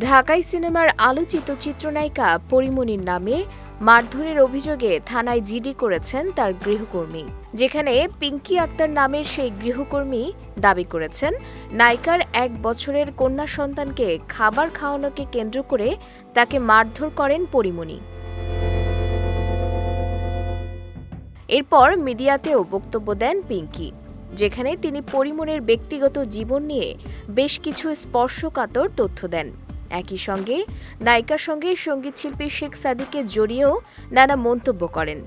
ঢাকাই সিনেমার আলোচিত চিত্রনায়িকা পরিমণির নামে মারধরের অভিযোগে থানায় জিডি করেছেন তার গৃহকর্মী, যেখানে পিঙ্কি আক্তার নামের সেই গৃহকর্মী দাবি করেছেন, নায়িকার এক বছরের কন্যা সন্তানকে খাবার খাওয়ানোকে কেন্দ্র করে তাকে মারধর করেন পরিমণি। এরপর মিডিয়াতেও বক্তব্য দেন পিঙ্কি, যেখানে তিনি পরিমণের ব্যক্তিগত জীবন নিয়ে বেশ কিছু স্পর্শকাতর তথ্য দেন। একই সঙ্গে নায়িকার সঙ্গে সংগীত শিল্পী শেখ সাদিকে জড়িয়েও নানা মন্তব্য করেন।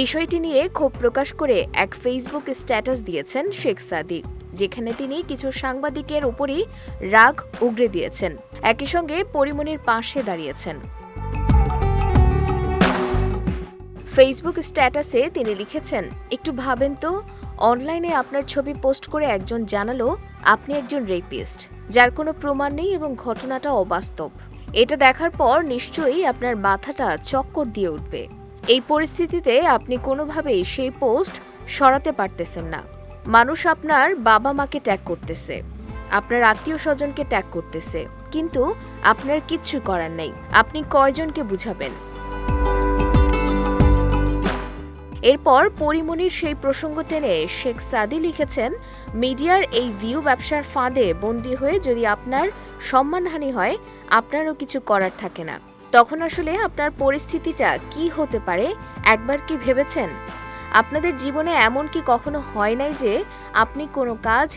বিষয়টি নিয়ে ক্ষোভ প্রকাশ করে এক ফেসবুক স্ট্যাটাস দিয়েছেন শেখ সাদিক, যেখানে তিনি কিছু সাংবাদিকের উপরই রাগ উগরে দিয়েছেন। একই সঙ্গে পরিমণির পাশে দাঁড়িয়েছেন। ফেসবুক স্ট্যাটাসে তিনি লিখেছেন, একটু ভাবেন তো, অনলাইনে আপনার ছবি পোস্ট করে একজন জানালো আপনি একজন রেপিস্ট, যার কোনো প্রমাণ নেই এবং ঘটনাটা অবাস্তব। এটা দেখার পর নিশ্চয়ই আপনার মাথাটা চক্কর দিয়ে উঠবে। এই পরিস্থিতিতে আপনি কোনোভাবেই সেই পোস্ট সরাতে পারতেছেন না। মানুষ আপনার বাবা মাকে ট্যাগ করতেছে, আপনার আত্মীয় স্বজনকে ট্যাগ করতেছে, কিন্তু আপনার কিচ্ছু করার নেই। আপনি কয়জনকে বুঝাবেন? এরপর পরিমণির সেই প্রসঙ্গ টেনে শেখ সাদি লিখেছেন, মিডিয়ার এই ভিউ ব্যবসার ফাঁদে বন্দী হয়ে যদি আপনার সম্মানহানি হয়, আপনারও কিছু করার থাকে না। তখন আসলে আপনার পরিস্থিতিটা কি হতে পারে, একবার কি ভেবেছেন? আপনাদের জীবনে এমন কি কখনো হয় নাই যে, আপনি কোনো কাজ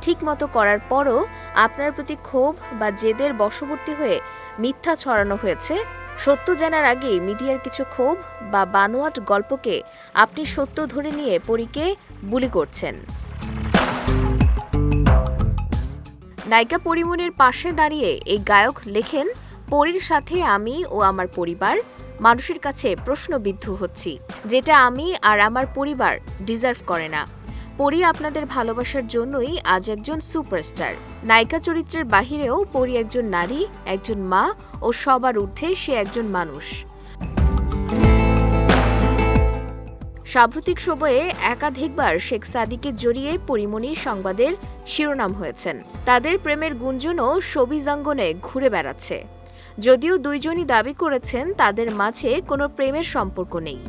ঠিকমতো করার পরও আপনার প্রতি ক্ষোভ বা জেদের বশবর্তী হয়ে মিথ্যা ছড়ানো হয়েছে? সত্য জানার আগে মিডিয়ার কিছু ক্ষোভ বা বানোয়াট গল্পকে আপনি সত্য ধরে নিয়ে পরীকে বুলি করছেন। নায়িকা পরিমণির পাশে দাঁড়িয়ে এই গায়ক লেখেন, পরীর সাথে আমি ও আমার পরিবার মানুষের কাছে প্রশ্নবিদ্ধ হচ্ছি, যেটা আমি আর আমার পরিবার ডিজার্ভ করে না। পরি আপনাদের ভালোবাসার জন্যই আজ একজন সুপারস্টার। নায়িকা চরিত্রের বাহিরেও পরি একজন নারী, একজন মা ও সবার ঊর্ধ্বে সে একজন মানুষ। সাম্প্রতিক সময়ে একাধিকবার শেখ সাদিকে জড়িয়ে পরিমণি সংবাদের শিরোনাম হয়েছেন। তাদের প্রেমের গুঞ্জনও সবিজাঙ্গনে ঘুরে বেড়াচ্ছে। যদিও দুইজনই দাবি করেছেন তাদের মাঝে কোনো প্রেমের সম্পর্ক নেই।